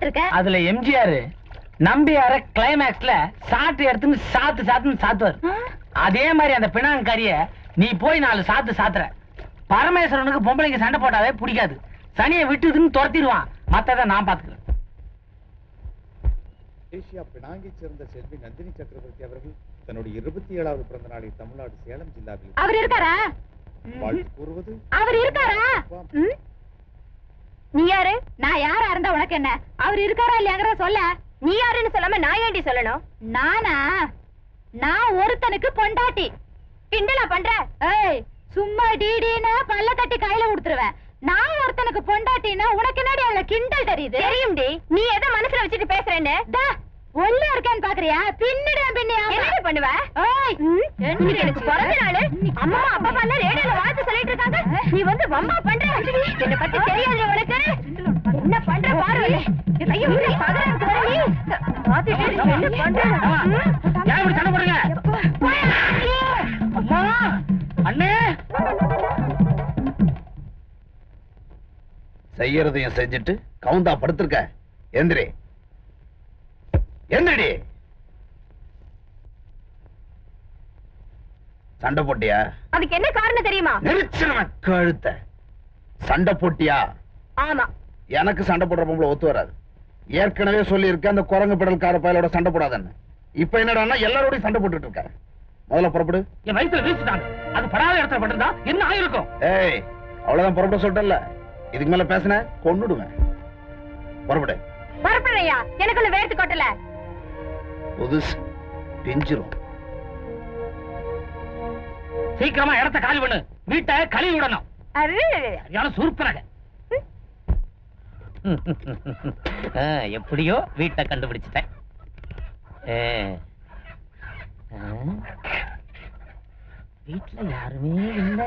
பாத்திருக்க அதுல எம்ஜிஆர் நம்பியார கிளைமேக்ஸ்ல சாட்டு எடுத்துன்னு சாத்து சாத்துன்னு சாத்துவார். அதே மாதிரி அந்த பிணாங்கறிய நீ போய் நாலு சாத்து சாத்துற. பரமேஸ்வரனுக்கு பொம்பளைங்க சண்டை போட்டாவே பிடிக்காது. சனியை விட்டுதுன்னு துரத்திடுவான். மத்தத நான் பாத்துக்கிறேன். மலேசியா பினாங்கைச் சேர்ந்த செல்வி நந்தினி சக்கரவர்த்தி அவர்கள் தன்னுடைய இருபத்தி ஏழாவது பிறந்த நாளை தமிழ்நாடு சேலம் ஜில்லாவில் அவர் இருக்காரா? வாழ்த்து கூறுவது அவர் இருக்காரா? நீ யாரு? நான் யாரா இருந்தா உனக்கு என்ன? அவர் இருக்காரா இல்லையாங்கிற சொல்ல. நீ யாருன்னு சொல்லாம நான் ஏண்டி சொல்லணும்? நானா? நான் ஒருத்தனுக்கு பொண்டாட்டி. கிண்டலா பண்ற? ஏய் சும்மா டிடின்னு பல்ல தட்டி கையில கொடுத்துருவேன் நான் ஒருத்தனுக்கு பொண்டாட்டினா உனக்கு என்னடி அதுல கிண்டல் தெரியுது? தெரியும்டி. நீ எதை மனசுல வச்சுட்டு பேசுறேன்னு? ஒல்ல இருக்கேன்னு பாக்குறியா? பின்னிடுவேன் பின்னியா என்ன பண்ணுவ? எனக்கு பிறந்த நாள்? அம்மா அப்பா எல்லாம் ரேடியோல வாழ்த்து சொல்லிட்டு இருக்காங்க. நீ வந்து வம்பா பண்ற. என்ன பத்தி தெரியாது உனக்கு. என்ன பண்ற பாரு. ஐயோ பதறதுக்கு வர நீ பாத்துட்டு என்ன பண்ற? ஏன் இப்படி சண்டை போடுறீங்க? அம்மா அண்ணே. செய்யறதையும் செஞ்சுட்டு கவுந்தா படுத்திருக்க. எந்திரி. எந்திரடி. சண்டை போட்டியா? அதுக்கு என்ன காரணம் தெரியுமா? நெரிச்சிருவன் கழுத்த. சண்டை போட்டியா? ஆமா. எனக்கு சண்டை போடுற பொம்பளை ஒத்து வராது. ஏற்கனவே சொல்லியிருக்கேன் அந்த குரங்கு பிடல்கார பயலோட சண்டை போடாதன்னு. இப்ப என்னடான்னா எல்லாரோடையும் சண்டை போட்டுட்டு இருக்க முதல்ல புறப்படு. என் வயித்துல வீசிட்டாங்க. அது படாத இடத்துல பட்டிருந்தா என்ன ஆயிருக்கும்? ஏய் அவ்வளவுதான் புறப்பட சொல்லிட்டல இதுக்கு மேல பேசின கொன்னுடுவேன். புறப்படு. வரப்பழையா எனக்கு ஒண்ணு வேர்த்து கொட்டல. புதுசு பிஞ்சிரும். சீக்கிரமா இடத்த காலி பண்ணு. வீட்டை கழுவி விடணும். அரே. யாரும் சுருப்பினக எப்படியோ வீட்டை கண்டுபிடிச்சிட்டேன். வீட்ல யாருமே இல்லை.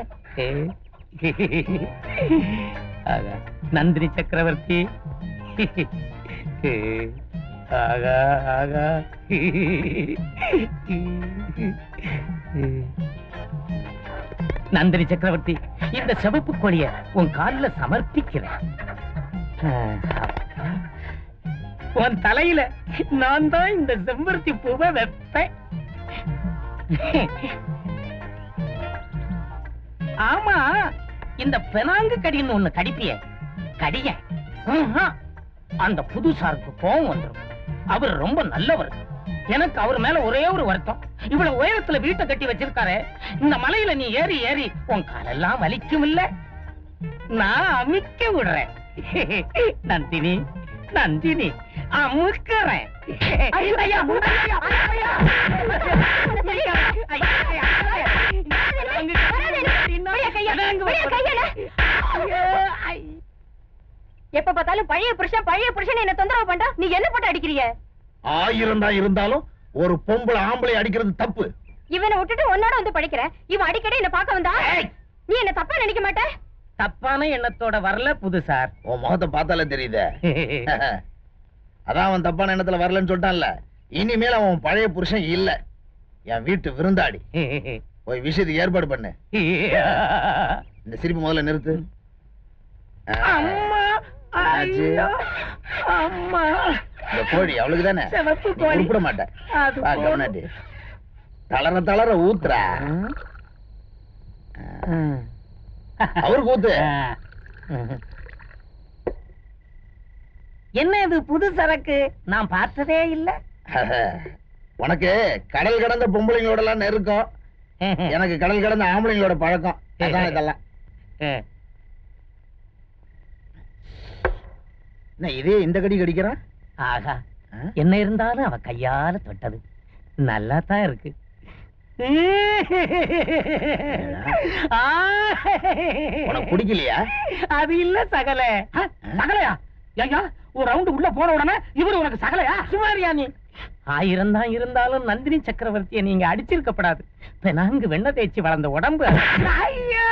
நந்தினி சக்கரவர்த்தி. ஆகா ஆகா. நந்தினி சக்கரவர்த்தி இந்த சிவப்பு கொடிய உன் கால்ல சமர்ப்பிக்கிறேன். உன் தலையில நான் தான் இந்த செம்பருத்தி பூவை வைப்பேன். ஆமா இந்த பெனாங்கு கடின்னு ஒண்ணு கடிப்பிய. கடிய ம்ஹும். அந்த புதுசாருக்கு கோவம் வந்துரும். அவர் ரொம்ப நல்லவர் எனக்கு அவர் மேல ஒரே ஒரு வருத்தம் இவ்வளவு உயரத்துல வீட்டை கட்டி வச்சிருக்காரு இந்த மலையில நீ ஏறி ஏறி உன் காலெல்லாம் வலிக்கும் இல்ல நான் அமிக்க விடுறேன் நந்தினி நந்தினி அமுக்கிறேன் ஐயா, ஐயா, ஐயா, ஐயா. எப்ப பார்த்தாலும் பழைய புருஷன் பழைய புருஷன் என்ன தொந்தரவு பண்றா? நீ என்ன போட்டு அடிக்கிறிய? ஆயிரம் தான் இருந்தாலும் ஒரு பொம்பளை ஆம்பளை அடிக்கிறது தப்பு. இவனை விட்டுட்டு உன்னோட வந்து படிக்கிறேன் இவன் அடிக்கடி என்ன பார்க்க வந்தா? நீ என்ன தப்பா நினைக்க மாட்ட? தப்பான எண்ணத்தோட வரல புதுசார் உன் முகத்தை பார்த்தாலே தெரியுதே. அதான் அவன் தப்பான எண்ணத்துல வரலன்னு சொல்லிட்டான்ல. இனிமேல் அவன் பழைய புருஷன் இல்ல. என் வீட்டு விருந்தாடி. போய் விஷயத்துக்கு ஏற்பாடு பண்ணு. இந்த சிரிப்பு முதல்ல நிறுத்து. அம்மா! அம்மா. இந்த கோழி அவளுக்கு தானே? சிவப்பு கோழி. மாட்டேன். கவனாட்டி தளர தளர ஊத்துறா. அவருக்கு ஊத்து. என்ன இது புது சரக்கு? நான் பார்த்ததே இல்ல. உனக்கு கடல் கடந்த பொம்பளைங்களோட எல்லாம் நெருக்கம். எனக்கு கடல் கடந்த ஆம்பளைங்களோட பழக்கம். அதான் இதெல்லாம். என்ன இதே இந்த கடி கடிக்கிறான் ஆகா? என்ன இருந்தாலும் அவ கையால தொட்டது. நல்லா தான் இருக்கு. உனக்கு பிடிக்கலையா? அது இல்ல சகல. சகலையா? ஐயா ஒரு ரவுண்டு உள்ள போன உடனே இவரு உனக்கு சகலையா? சுமாரியா நீ? ஆயிரம் தான் இருந்தாலும் நந்தினி சக்கரவர்த்தியை நீங்க அடிச்சிருக்கப்படாது நான்கு வெண்ண தேய்ச்சி வளர்ந்த உடம்பு ஐயா.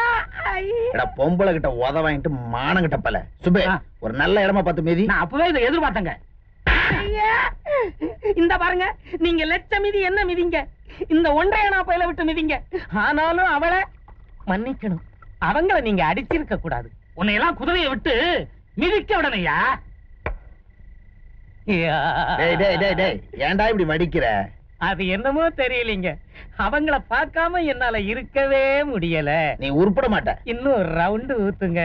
எடா பொம்பளை கிட்ட உத வாங்கிட்டு மானம் கிட்ட பல சுபே. ஒரு நல்ல இடமா பார்த்து மீதி. நான் அப்பவே இதை எதிர்பார்த்தேங்க! இந்த பாருங்க நீங்க லட்ச மிதி என்ன மிதிங்க? இந்த ஒன்றைய நான் பயில விட்டு மிதிங்க. ஆனாலும் அவளை மன்னிக்கணும். அவங்கள நீங்க அடிச்சிருக்க கூடாது. உன்னை எல்லாம் குதிரையை விட்டு மிதிக்க விடணையா டேய் டேய் டேய் டேய். ஏன்டா இப்படி வடிக்கிற அது என்னமோ தெரியலீங்க. அவங்கள பார்க்காம என்னால இருக்கவே முடியல. நீ உருப்பட மாட்ட. இன்னும் ரவுண்டு ஊத்துங்க.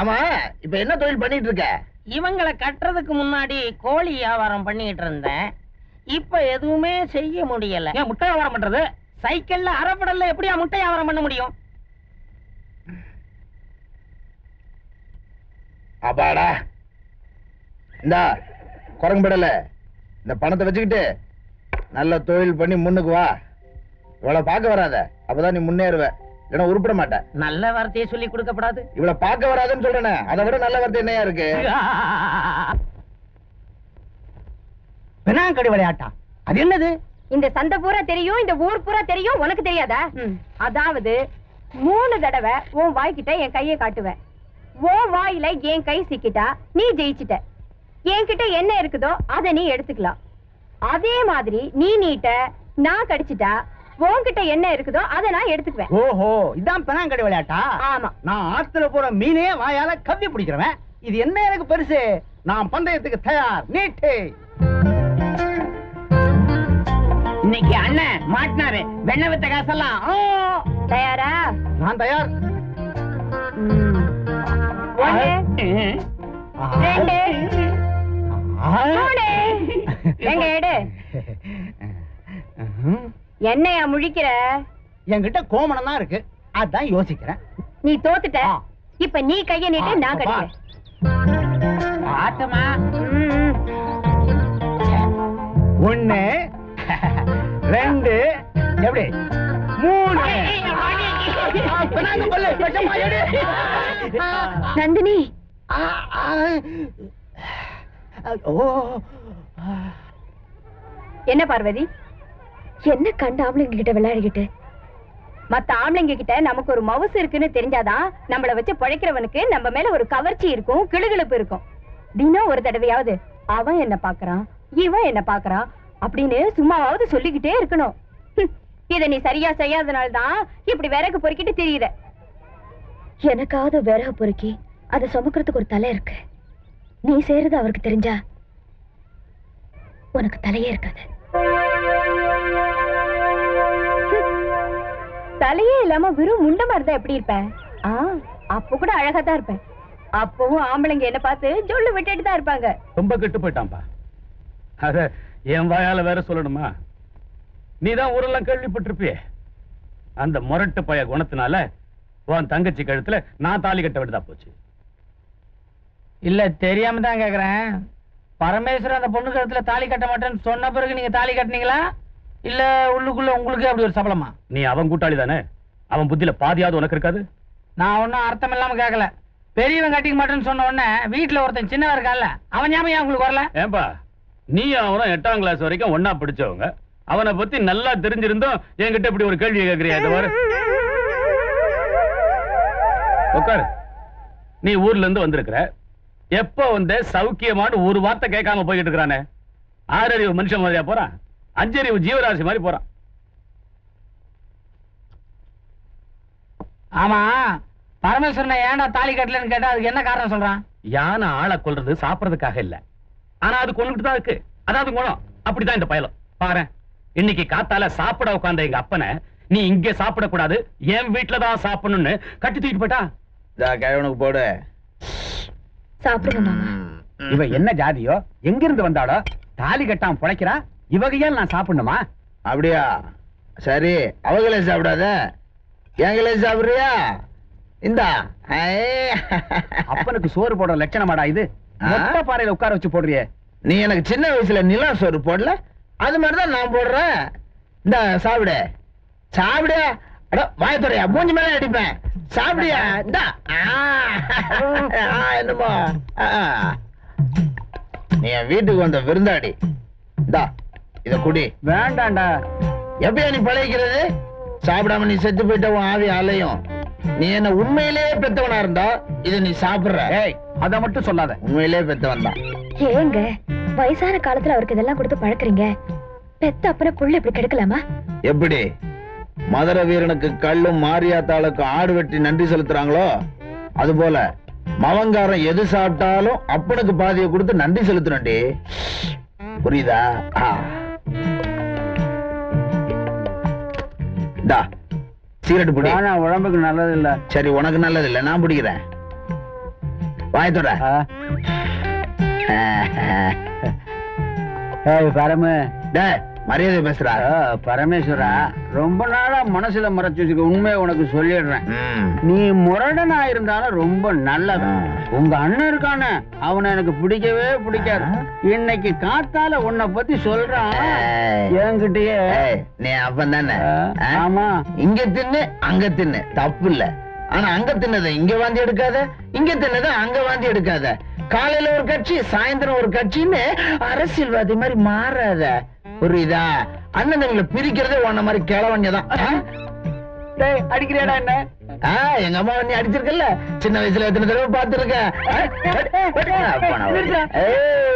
ஆமா இப்ப என்ன தொழில் பண்ணிட்டு இருக்க இவங்களை கட்டுறதுக்கு முன்னாடி கோழி வியாபாரம் பண்ணிட்டு இருந்தேன். இப்ப எதுவுமே செய்ய முடியல. ஏன் முட்டை வியாபாரம் பண்றது? சைக்கிள்ல அரைப்படல்ல எப்படியா முட்டை வியாபாரம் பண்ண முடியும்? அப்பாடா. இந்தா குரங்குபடல இந்த பணத்தை வச்சுக்கிட்டு நல்ல தொழில் பண்ணி முன்னுக்கு வா. இவளை பார்க்க வராத. அப்பதான் நீ முன்னேறுவ. இல்லைன்னா உருப்பிட மாட்ட. நல்ல வார்த்தையை சொல்லி கொடுக்கப்படாது. இவளை பார்க்க வராதுன்னு சொல்றேனே. அதை விட நல்ல வார்த்தை என்னையா இருக்கு? பெனாங்கடி விளையாட்டா? அது என்னது? இந்த சந்தை பூரா தெரியும் இந்த ஊர் பூரா தெரியும் உனக்கு தெரியாதா? அதாவது மூணு தடவை உன் வாய்க்கிட்ட என் கையை காட்டுவேன் உன் வாயில என் கை சிக்கிட்டா நீ ஜெயிச்சிட்ட. என்கிட்ட என்ன இருக்குதோ அதை நீ எடுத்துக்கலாம். அதே மாதிரி நீ நீட்ட நான் கடிச்சிட்டா உன்கிட்ட என்ன இருக்குதோ அதை நான் எடுத்துக்குவேன். ஓஹோ இதான் பெனாங்கடி விளையாட்டா? ஆமா. நான் ஆத்துல போற மீனே வாயால கவ்வி பிடிக்கிறவன். இது என்ன எனக்கு பெருசு? நான் பந்தயத்துக்கு தயார் நீட்டு. இன்னைக்கு அண்ணன் மாட்டினாரு. வெண்ண வித்த காசெல்லாம். ஆ. தயாரா? நான் தயார். ரெண்டு. என்னையா முழிக்கிற? என்கிட்ட கோமணம் தான் இருக்கு. அதான் யோசிக்கிறேன். நீ தோத்துட்ட. இப்ப நீ கைய நீட்டு நான். கடிக்கிறேன். ஆட்டமா. ஒண்ணு ரெண்டு எப்படி? மூணு. நந்தினி. என்ன பார்வதி? என்ன கண்ட ஆம்பளைங்க கிட்ட விளையாடிக்கிட்டு? மத்த ஆம்பளைங்க கிட்ட நமக்கு ஒரு மவுசு இருக்குன்னு தெரிஞ்சாதான் நம்மள வச்சு பழைக்கிறவனுக்கு நம்ம மேல ஒரு கவர்ச்சி இருக்கும் கிளுகிளுப்பு இருக்கும். தினம் ஒரு தடவையாவது அவன் என்ன பாக்குறான் இவன் என்ன பாக்குறான் அப்படின்னு சும்மாவாவது சொல்லிக்கிட்டே இருக்கணும். இத நீ சரியா செய்யாதனால தான் இப்படி விறகு பொறுக்கிட்டு தெரியுற. எனக்காவது விறகு பொறுக்கி அதை சுமக்கிறதுக்கு ஒரு தலை இருக்கு. நீ செய்யறது அவருக்கு தெரிஞ்சா உனக்கு தலையே இருக்காது. தலையே இல்லாம வெறும் முண்டமா இருந்தா எப்படி இருப்பேன் ஆ அப்ப கூட அழகா தான் இருப்பேன் அப்பவும் ஆம்பளைங்க என்ன பார்த்து ஜொல்லு விட்டுட்டு தான் இருப்பாங்க. ரொம்ப கெட்டு போயிட்டான்பா அத என் வாயால வேற சொல்லணுமா? நீதான் ஊரெல்லாம் கேள்விப்பட்டிருப்பியே. அந்த முரட்டு பய குணத்தினால உன் தங்கச்சி கழுத்துல நான் தாலி கட்ட விடுதா போச்சு. இல்ல தெரியாம தான் கேக்குறேன். பரமேஸ்வரன் அந்த பொண்ணு கழுத்துல தாலி கட்ட மாட்டேன்னு சொன்ன பிறகு நீங்க தாலி கட்டினீங்களா? இல்ல உள்ளுக்குள்ள உங்களுக்கு அப்படி ஒரு சபலமா? நீ அவன் கூட்டாளி தானே? அவன் புத்தியில பாதியாவது உனக்கு இருக்காது? நான் ஒன்னும் அர்த்தம் இல்லாம கேட்கல பெரியவன் கட்டிக்க மாட்டேன்னு சொன்ன உடனே வீட்டுல ஒருத்தன் சின்னவன் இருக்கான்ல அவன் ஞாபகம் ஏன் உங்களுக்கு வரல? ஏன்பா நீ அவனும் எட்டாம் கிளாஸ் வரைக்கும் ஒண்ணா படிச்சவங்க. அவனை பத்தி நல்லா தெரிஞ்சிருந்தோம் என்கிட்ட இப்படி ஒரு கேள்வி கேட்கறியா உட்காரு நீ ஊர்ல இருந்து வந்திருக்கிற. எப்ப வந்த சௌக்கியமான்னு ஒரு வார்த்தை கேட்காம போய்கிட்டு இருக்கிறானே? ஆறறிவு மனுஷன் மாதிரியா போறான் அஞ்சறிவு ஜீவராசி மாதிரி போறான் ஆமா பரமேஸ்வரனை ஏன்டா தாலி கட்டலன்னு கேட்டா அதுக்கு என்ன காரணம் சொல்றான்? யானை ஆளை கொல்றது சாப்பிடறதுக்காக இல்ல. ஆனா அது கொண்டுட்டு தான் இருக்கு. அதாவது குணம். அப்படிதான் இந்த பயலம். பாரு இன்னைக்கு காத்தால சாப்பிட உட்கார்ந்த எங்க அப்பனை நீ இங்க சாப்பிடக்கூடாது. என் வீட்டுல தான் சாப்பிடணும்னு கட்டி தூக்கிட்டு போயிட்டா? கிழவனுக்கு போடு. சாப்பிடுங்க மாமா. இவ என்ன ஜாதியோ? எங்க இருந்து வந்தாளோ? தாலி கட்டாம பிழைக்கிறா இவகையால் நான் சாப்பிடணுமா? அப்படியா? சரி அவங்களே சாப்பிடாத. எங்களே சாப்பிடுறியா? இந்தா. அப்பனுக்கு சோறு போடுற லட்சணமாடா இது. ஆ? மொட்டை பாறையில உட்கார வச்சு போடுறியே. நீ எனக்கு சின்ன வயசுல நிலா சோறு போடல? அது மாதிரிதான் நான் போடுறேன். இந்த சாப்பிடு. சாப்பிடு. அட வாயத்துறையா மூஞ்சி மேல அடிப்பேன். சாப்பிடியா? இந்தா. ஆ. ஆ, என்னமோ. நீ என் வீட்டுக்கு வந்த விருந்தாடி. இந்தா இத குடி. வேண்டாண்டா. எப்பயா நீ பழகிக்கிறது? சாப்பிடாம நீ செத்து போயிட்ட உன் ஆவி அலையும். நீ என்ன உண்மையிலேயே பெத்தவனா இருந்தா இத நீ சாப்பிடுற. ஏய் அத மட்டும் சொல்லாத. உண்மையிலேயே பெத்தவன் தான். ஏங்க வயசான காலத்துல அவருக்கு இதெல்லாம் கொடுத்து பழக்கறீங்க. பெத்த அப்புறம் புள்ள இப்படி கெடுக்கலாமா? எப்படி? மதுர வீரனுக்கு கல்லும் மாரியாத்தாளுக்கு ஆடு வெட்டி நன்றி செலுத்துறாங்களோ? அது போல மவங்காரன் எது சாப்பிட்டாலும் அப்பனுக்கு பாதியை கொடுத்து நன்றி செலுத்தணும்டி. புரியுதா? ஆ. இந்தா சீரட் பிடி. உடம்புக்கு நல்லது இல்ல சரி உனக்கு நல்லது இல்ல நான் பிடிக்கிறேன். வாயத்தோட பரமு. டேய் மரியாதை பேசுறா. பரமேஸ்வரா ரொம்ப நாளா மனசுல மறைச்சு வச்சுக்க உண்மையை உனக்கு சொல்லிடுறேன். நீ முரடனா இருந்தாலும் ரொம்ப நல்லவன். உங்க அண்ணன் இருக்கானே அவனை எனக்கு பிடிக்கவே பிடிக்காது. இன்னைக்கு காத்தால உன்னை பத்தி சொல்றான். என்கிட்டயே. நீ அப்பன் தானே? ஆமா. இங்க தின்னு அங்க தின்னு. தப்பு இல்ல. ஆனா அங்க தின்னதை இங்க வாந்தி எடுக்காத. இங்க தின்னதை அங்க வாந்தி எடுக்காத. காலையில ஒரு கட்சி சாயந்தரம் ஒரு கட்சின்னு அரசியல்வாதி மாதிரி மாறாத. புரியுதா? அண்ணனுங்களை பிரிக்கிறதே உன்ன மாதிரி கிழவங்க தான் டேய் அடிக்கிறியாடா என்ன? எங்க அம்மா நீ அடிச்சிருக்கல சின்ன வயசுல எத்தனை தடவை. ஏய்.